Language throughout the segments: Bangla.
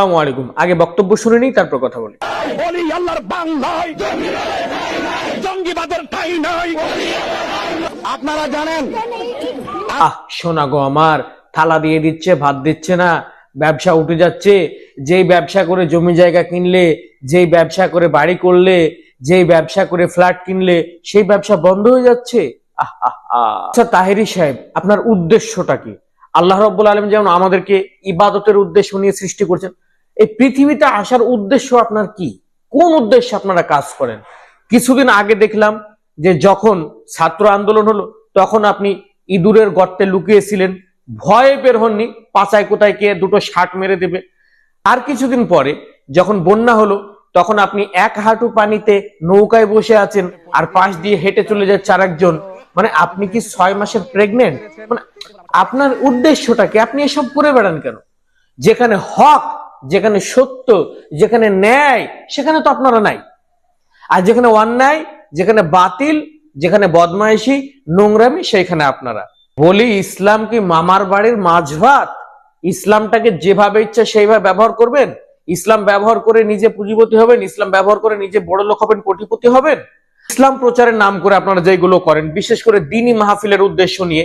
আলাইকুম। আগে বক্তব্য শুনে নিই তারপর কথা বলি। অলি আল্লাহর বাংলায়। জঙ্গিবাদের ঠাই নাই। আপনারা জানেন? আহ শোনা গো আমার থালা দিয়ে দিচ্ছে ভাত দিচ্ছে না ব্যবসা উঠে যাচ্ছে। যেই ব্যবসা করে জমি জায়গা কিনলে যেই ব্যবসা করে বাড়ি করলে যেই ব্যবসা করে ফ্ল্যাট কিনলে সেই ব্যবসা বন্ধ হয়ে যাচ্ছে। আচ্ছা তাহেরি সাহেব আপনার উদ্দেশ্যটা কি? আল্লাহ রব্বুল আলম যেমন আমাদেরকে ইবাদতের উদ্দেশ্য নিয়ে সৃষ্টি করছেন এই পৃথিবীতে আসার উদ্দেশ্য আপনার কি? কোন উদ্দেশ্যে আপনারা কাজ করেন? কিছুদিন আগে দেখলাম যে যখন ছাত্র আন্দোলন হলো, তখন আপনি ইঁদুরের গর্তে লুকিয়েছিলেন। ভয়ে বের হননি, পাচায় কোথায় কে দুটো শার্ট মেরে দেবে। আর কিছুদিন পরে যখন বন্যা হলো, তখন আপনি এক হাঁটু পানিতে নৌকায় বসে আছেন আর পাশ দিয়ে হেঁটে চলে যাচ্ছে আর একজন মানে আপনি কি ছয় মাসের প্রেগনেন্ট মানে আপনার উদ্দেশ্যটা কি? আপনি এসব করে বেড়ান কেন? যেখানে হক যেখানে সত্য, যেখানে ন্যায়, সেখানে তো আপনারা নাই। আর যেখানে অন্যায়, যেখানে বাতিল, যেখানে বদমাইশি, নোংরামি, সেইখানে আপনারা। বলি, ইসলাম কি মামার বাড়ির মাঝ ভাত ইসলামটাকে যেভাবে ইচ্ছা সেইভাবে ব্যবহার করবেন? ইসলাম ব্যবহার করে নিজে পুঁজিপতি হবেন? ইসলাম ব্যবহার করে নিজে বড় লোক হবেন, কোটিপতি হবেন? ইসলাম প্রচারের নাম করে আপনারা যেগুলো করেন, বিশেষ করে দিনী মাহফিলের উদ্দেশ্য নিয়ে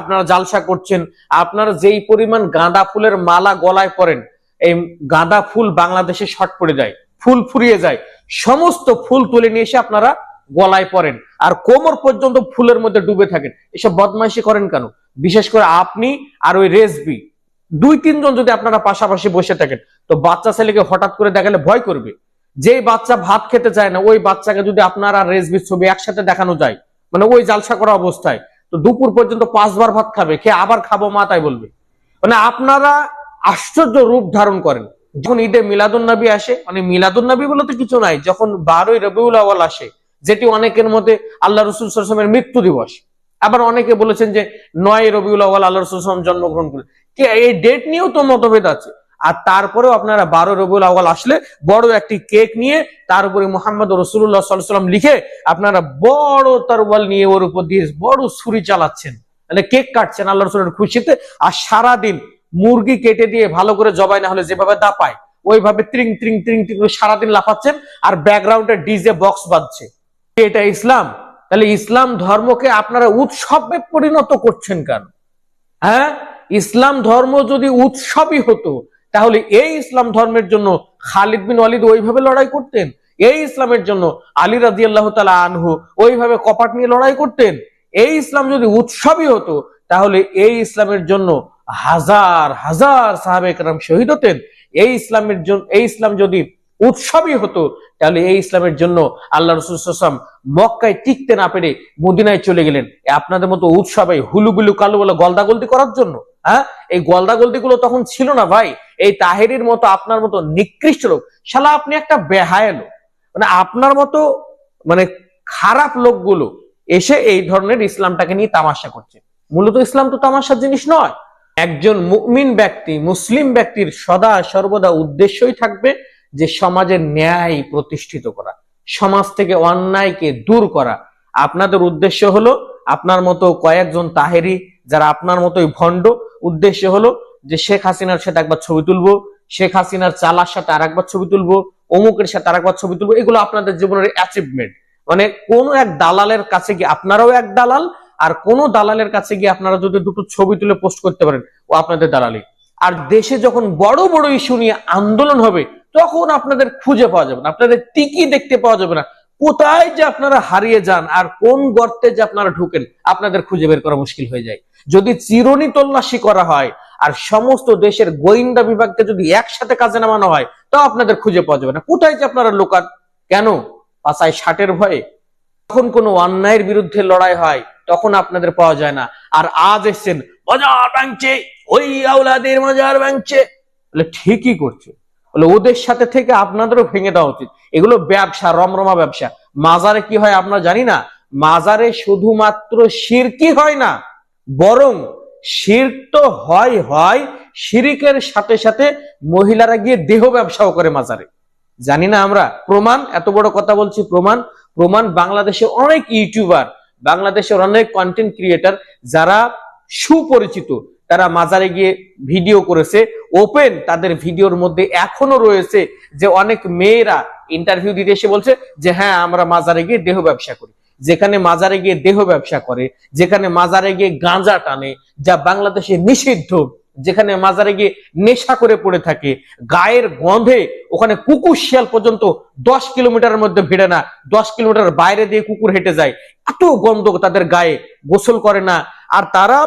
আপনারা জালসা করছেন, আপনারা যেই পরিমাণ গাঁদা ফুলের মালা গলায় পরেন এই গাঁদা ফুল বাংলাদেশে শর্ট পড়ে যায়, ফুল ফুরিয়ে যায়। সমস্ত ফুল তুলে নিয়ে এসে আপনারা গলায় পরেন। আর কোমর পর্যন্ত ফুলের মধ্যে ডুবে থাকেন। এসব বদমাইশি করেন কেন? বিশেষ করে আপনি আর ওই রেসবি দুই, তিনজন যদি আপনারা পাশাপাশি বসে থাকেন, তো বাচ্চা ছেলেকে হঠাৎ করে দেখালে ভয় করবে। যেই বাচ্চা ভাত খেতে চায় না, ওই বাচ্চাকে যদি আপনার রেসবির ছবি একসাথে দেখানো যায় মানে ওই জালসা করা অবস্থায়, তো দুপুর পর্যন্ত পাঁচবার ভাত খাবে, খেয়ে আবার খাব মা তাই বলবে। মানে আপনারা আশ্চর্য রূপ ধারণ করেন। যখন ঈদে মিলাদুন নবী আসে মানে মিলাদুন নবী বলতে কিছু নাই, যখন বারোই রবিউল আওয়াল আসে, যেটি অনেকের মধ্যে আল্লাহ রসুল সাল্লামের মৃত্যু দিবস। আবার অনেকে বলেছেন যে নয় রবিউল আওয়াল আল্লাহ রসুল জন্মগ্রহণ করে কে, এই ডেট নিয়েও তো মতভেদ আছে। আর তারপরেও আপনারা বারো রবিউল আওয়াল আসলে বড় একটি কেক নিয়ে তার উপরে মোহাম্মদ রসুল্লাহ সাল্লাম লিখে আপনারা বড় তরবাল নিয়ে ওর উপর দিয়ে বড় ছুরি চালাচ্ছেন। মানে কেক কাটছেন আল্লাহ রসুলের খুশিতে, আর সারাদিন মুরগি কেটে দিয়ে ভালো করে জবাই না হলে যেভাবে দাপায়, ওইভাবে ত্রিং ত্রিং ত্রিং ত্রিং সারাদিন লাফাচ্ছেন আর ব্যাকগ্রাউন্ডে ডিজে বক্স বাজছে এটা ইসলাম? তাহলে ইসলাম ধর্মকে আপনারা উৎসবে পরিণত করছেন কেন? হ্যাঁ? ইসলাম ধর্ম যদি উৎসবই হতো, তাহলে এই ইসলাম ধর্মের জন্য খালিদ বিন ওয়ালিদ ওইভাবে লড়াই করতেন, এই ইসলামের জন্য আলী রাজি আল্লাহ তালা আনহু ওইভাবে কপাট নিয়ে লড়াই করতেন, এই ইসলাম যদি উৎসবই হতো, তাহলে এই ইসলামের জন্য হাজার হাজার সাহাবে একরাম শহীদ হতেন। এই ইসলামের জন্য এই ইসলাম যদি উৎসবই হতো, তাহলে এই ইসলামের জন্য আল্লাহ রসুলাম মক্কায় টিকতে না পেরে মদিনায় চলে গেলেন। আপনাদের মতো উৎসবে হুলুগুলু কালু বলে গলদাগলদি করার জন্য হ্যাঁ? এই গলদাগলদি গুলো তখন ছিল না ভাই। এই তাহেরির মতো আপনার মতো নিকৃষ্ট লোক। শালা, আপনি একটা বেহায় লোক। মানে আপনার মতো মানে খারাপ লোকগুলো এসে এই ধরনের ইসলামটাকে নিয়ে তামাশা করছে। মূলত ইসলাম তো তামাশার জিনিস নয়। একজন মুমিন ব্যক্তি, মুসলিম ব্যক্তির সদা সর্বদা উদ্দেশ্যই থাকবে যে সমাজের ন্যায় প্রতিষ্ঠিত করা, সমাজ থেকে অন্যায়কে দূর করা। আপনাদের উদ্দেশ্য হলো, আপনার মতো কয়েকজন তাহেরি যারা আপনার মতোই ভণ্ড, উদ্দেশ্য হলো যে শেখ হাসিনার সাথে একবার ছবি তুলবো, শেখ হাসিনার চালার সাথে আর একবার ছবি তুলবো, অমুকের সাথে আর একবার ছবি তুলবো, এগুলো আপনাদের জীবনের অ্যাচিভমেন্ট মানে কোন এক দালালের কাছে গিয়ে, আপনারাও এক দালাল আর কোন দালালের কাছে গিয়ে আপনারা যদি দুটো ছবি তুলে পোস্ট করতে পারেন, ও আপনাদের দালালি। আর দেশে যখন বড় বড় ইস্যু নিয়ে আন্দোলন হবে, তখন আপনাদের খুঁজে পাওয়া যাবে না, আপনাদের টিকি দেখতে পাওয়া যাবে না। কোথায় যে আপনারা হারিয়ে যান আর কোন গর্তে যে আপনারা ঢুকেন, আপনাদের খুঁজে বের করা মুশকিল হয়ে যায়। যদি চিরনি তল্লাশি করা হয় আর সমস্ত দেশের গোয়েন্দা বিভাগকে যদি একসাথে কাজে নামানো হয়, তাও আপনাদের খুঁজে পাওয়া যাবে না। কোথায় যে আপনারা লোকান কেন? পাশায় ষাটের ভয়ে? যখন কোনো অন্যায়ের বিরুদ্ধে লড়াই হয়, তখন আপনাদের পাওয়া যায় না। আর আজ এসছেন মজার ভাঙছে ওই আউলাদের মজার ভাঙছে বলে, ঠিকই করছে। বলে, ওদের সাথে থেকে আপনাদেরও ভেঙে দেওয়া উচিত। এগুলো ব্যবসা, রমরমা ব্যবসা। মাজারে কি হয় আমরা জানি না। মাজারে শুধুমাত্র শিরকি হয় না, বরং শির তো হয় হয় শিরিকের সাথে সাথে মহিলারা গিয়ে দেহ ব্যবসাও করে মাজারে। জানি না আমরা, প্রমাণ, এত বড় কথা বলছি প্রমাণ প্রমাণ বাংলাদেশে অনেক ইউটিউবার, বাংলাদেশের অনেক কন্টেন্ট ক্রিয়েটার যারা সুপরিচিত, তারা মাজারে গিয়ে ভিডিও করেছে ওপেন তাদের ভিডিওর মধ্যে এখনও রয়েছে যে অনেক মেয়েরা ইন্টারভিউ দিতে এসে বলছে যে হ্যাঁ আমরা মাজারে গিয়ে দেহ ব্যবসা করি। যেখানে মাজারে গিয়ে দেহ ব্যবসা করে, যেখানে মাজারে গিয়ে গাঁজা টানে, যা বাংলাদেশে নিষিদ্ধ। যেখানে মাজারে গিয়ে নেশা করে পড়ে থাকে, গায়ের গন্ধে ওখানে কুকুর শিয়াল পর্যন্ত দশ কিলোমিটারের মধ্যে ভিড়ে না, দশ কিলোমিটার বাইরে দিয়ে কুকুর হেঁটে যায়। এত গন্ধ তাদের গায়ে, গোসল করে না। আর তারা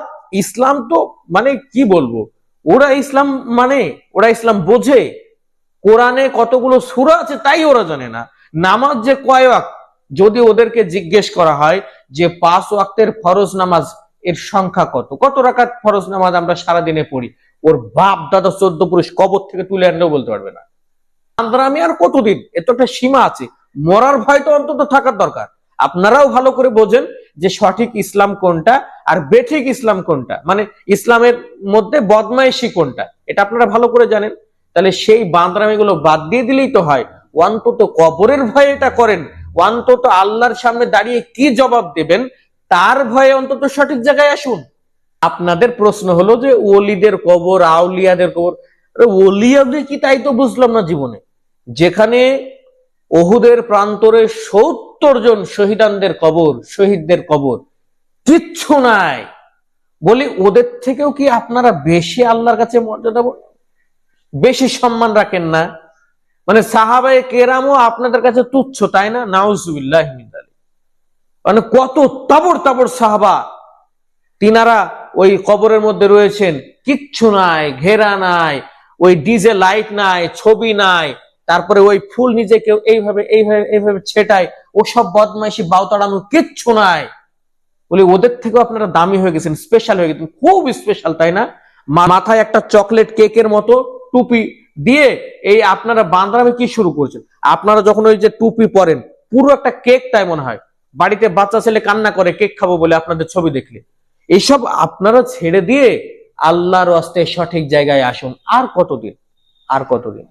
ইসলাম তো মানে কি বলব? ওরা ইসলাম মানে ওরা ইসলাম বোঝে। কোরআনে কতগুলো সুরা আছে তাই ওরা জানে না। নামাজ যে কয় যদি ওদেরকে জিজ্ঞেস করা হয় যে পাঁচ ওয়াক্তের ফরজ নামাজ এর সংখ্যা কত? কত রাকাত ফরজ নামাজ আমরা সারাদিনে পড়ি? ওর বাপ দাদা চোদ্দ পুরুষ কবর থেকে তুলে আনলেও বলতে পারবে না। আমরা আমি আর কতদিন? এত একটা সীমা আছে। মরার ভয় তো অন্তত থাকার দরকার। আপনারাও ভালো করে বোঝেন যে সঠিক ইসলাম কোনটা আর বেঠিক ইসলাম কোনটা। মানে ইসলামের মধ্যে বদমাইশি কোনটা, এটা আপনারা ভালো করে জানেন। তাহলে সেই বান্দরামিগুলো বাদ দিয়ে দিলেই তো হয়। অন্তত কবরের ভয়ে এটা করেন। অন্তত আল্লাহর সামনে দাঁড়িয়ে কি জবাব দেবেন? তার ভয়ে অন্তত সঠিক জায়গায় আসুন। আপনাদের প্রশ্ন হলো যে ওলিদের কবর, আউলিয়াদের কবর ওলিয়াদের কি তাই তো বুঝলাম না জীবনে? যেখানে ওহুদের প্রান্তরে সত্তর জন শহীদানদের কবর, শহীদদের কবর, কিচ্ছু নাই। বলি, ওদের থেকেও কি আপনারা বেশি আল্লাহর কাছে মর্যাদা বেশি সম্মান রাখেন না। মানে সাহাবায়ে কেরামও আপনাদের কাছে তুচ্ছ, তাই না? নাউজুবিল্লাহ মানে কত তাবড় তাবড় সাহাবা। তিনারা ওই কবরের মধ্যে রয়েছেন। কিচ্ছু নাই, ঘেরা নাই, ওই ডিজে লাইট নাই, ছবি নাই। তারপরে ওই ফুল নিজেকে এইভাবে এইভাবে এইভাবে ছেটায়। ওসব বদমাইশি বাউতাড়ানো কিচ্ছু নাই। বলি, ওদের থেকেও আপনারা দামি হয়ে গেছেন স্পেশাল হয়ে গেছেন। খুব স্পেশাল তাই না? মাথায় একটা চকলেট কেকের মতো টুপি দিয়ে এই আপনারা বান্দরামে কি শুরু করছেন? আপনারা যখন ওই যে টুপি পরেন, পুরো একটা কেক তাই মনে হয়। বাড়িতে বাচ্চা ছেলে কান্না করে কেক খাব বলে আপনাদের ছবি দেখলে। এইসব আপনারা ছেড়ে দিয়ে আল্লাহর আস্তে সঠিক জায়গায় আসুন। আর কতদিন? আর কতদিন?